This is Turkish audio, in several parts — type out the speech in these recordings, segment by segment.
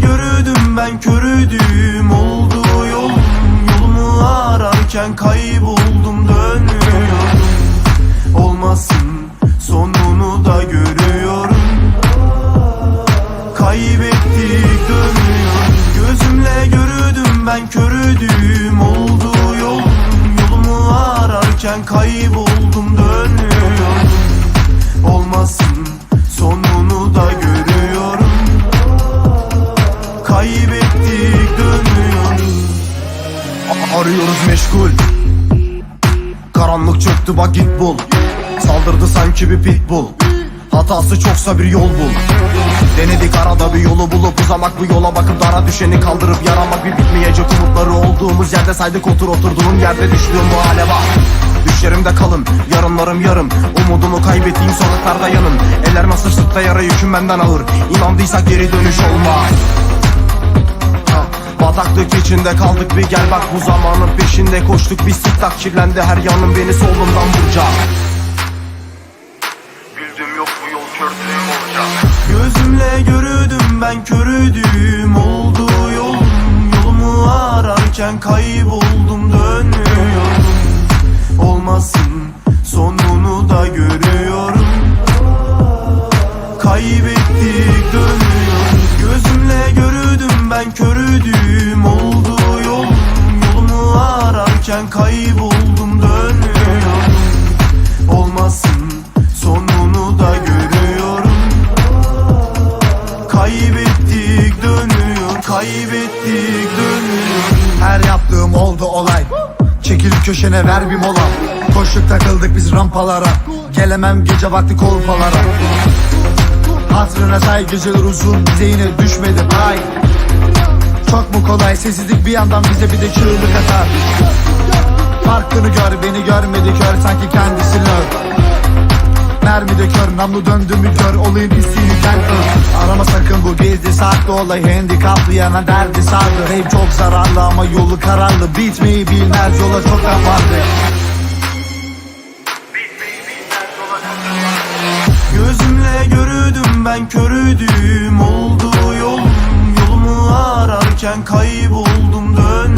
gördüm ben körüdüm. Oldu yolum Yolumu ararken kayboldum dönüyorum. Olmasın sonunu da görüyorum. Kaybettik dönüyorum. Gözümle görürdüm ben körüdüm. Oldu yolum Yolumu ararken kayboldum Kaybettik dönüyoruz. A- Arıyoruz meşgul. Karanlık çöktü bak git bul. Saldırdı sanki bir pitbull. Hatası çoksa bir yol bul. Denedik arada bir yolu bulup uzamak bu yola bakıp dara düşeni kaldırıp yaramak. Bir bitmeyecek umutları olduğumuz yerde saydık otur oturduğum yerde düştüğüm bu hale bak. Düşlerimde kalın yarınlarım yarım. Umudumu kaybettiğim sokaklarda yanım. Ellerime sıçtık da yara yüküm benden ağır. İnandıysak geri dönüş olmaz Bataklık içinde kaldık bir gel bak bu zamanın peşinde. Koştuk bir siktak kirlendi her yanım beni solumdan vuracak. Güldüm yok bu yol körtüğüm olacak. Gözümle görürdüm ben körüdüm oldu yolum Yolumu ararken kayboldum Kaybettik dönüyor Her yaptığım oldu olay. Çekil köşene ver bir mola. Koştuk takıldık biz rampalara. Gelemem gece vakti kolpalara. Hatrına say geceler uzun Bize yine düşmedi pay. Çok mu kolay? Sessizlik bir yandan bize bir de çığlık atar. Farkını gör beni görmedi. Kör sanki kendisi lör Mermi de kör namlu döndü mü gör olayın üstüyken ır Arama sakın bu gizli saklı olay Handikaplı yana derdi sardı. Rap çok zararlı ama yolu kararlı Bitmeyi bilmez yola çok vardı Gözümle görürdüm ben körüdüm oldu yolum Yolumu ararken kayboldum dönüyorum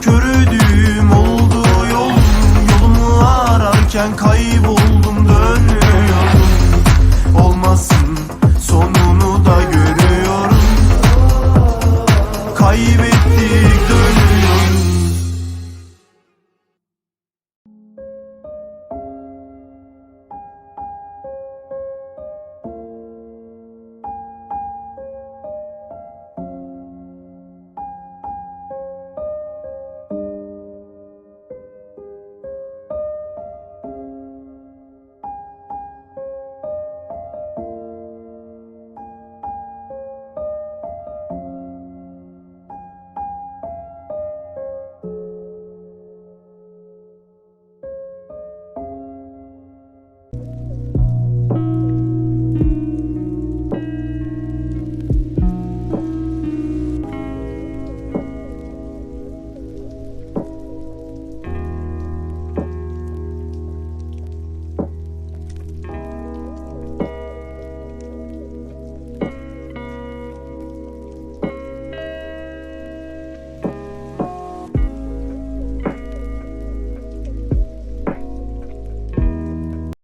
körüdüm oldu yolum Yolumu ararken kayboldum